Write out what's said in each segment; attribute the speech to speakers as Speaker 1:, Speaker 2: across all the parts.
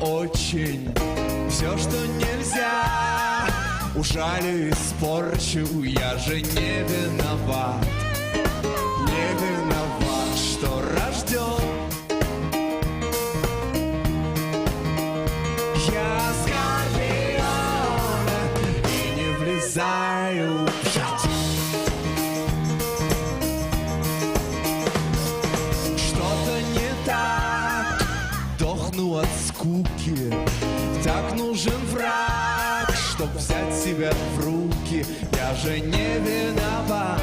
Speaker 1: очень. Все, что нельзя. Ужалю и испорчу Я же не виноват. Не виноват, что рожден Я скорпион И не влезаю скуки Так нужен враг Чтоб взять себя в руки. Я же не виноват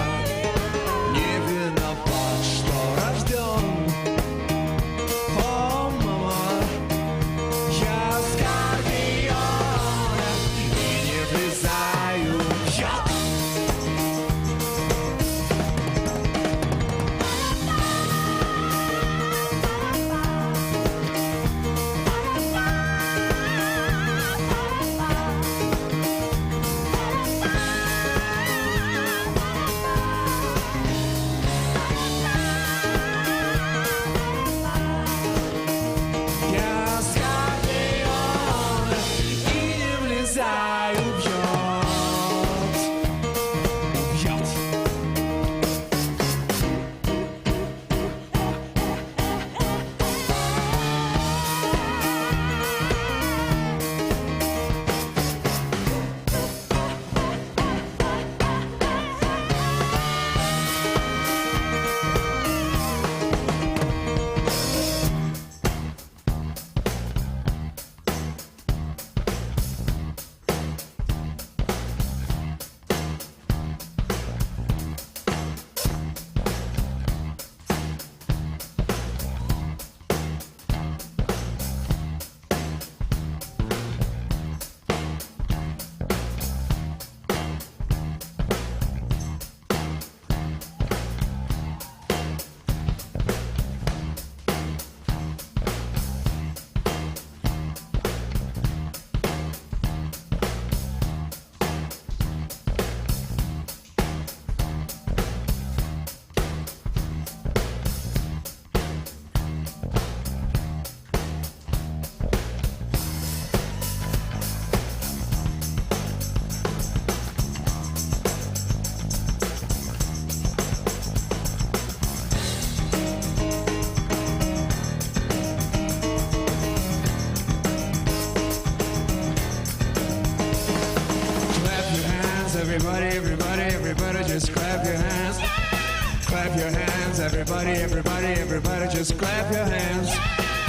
Speaker 1: Clap your hands, everybody, everybody, everybody, just clap your hands.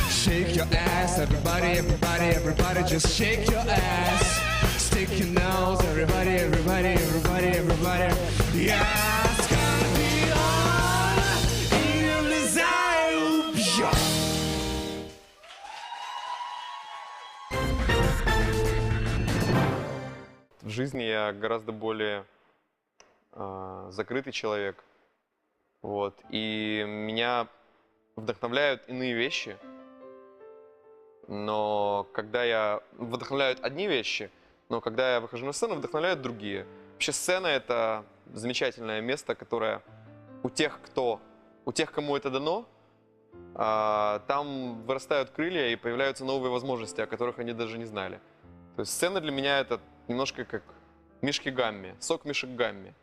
Speaker 1: Shake your ass, everybody, everybody, everybody, just shake your ass. Stick your nose, everybody, everybody, everybody, everybody. Я скорпион и не влезаю в яд.
Speaker 2: В жизни я гораздо более а, закрытый человек. Вот. И меня вдохновляют иные вещи. Но когда я... Вдохновляют одни вещи, но когда я выхожу на сцену, вдохновляют другие. Вообще сцена — это замечательное место, которое у тех, кто... У тех, кому это дано, а, там вырастают крылья и появляются новые возможности, о которых они даже не знали. То есть сцена для меня это немножко как Мишки Гамми, сок Мишек Гамми.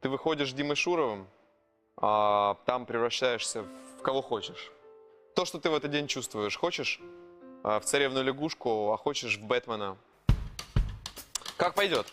Speaker 2: Ты выходишь с Димой Шуровым, а там превращаешься в кого хочешь. То, что ты в этот день чувствуешь. Хочешь а, в царевну лягушку, а хочешь в Бэтмена. Как пойдет.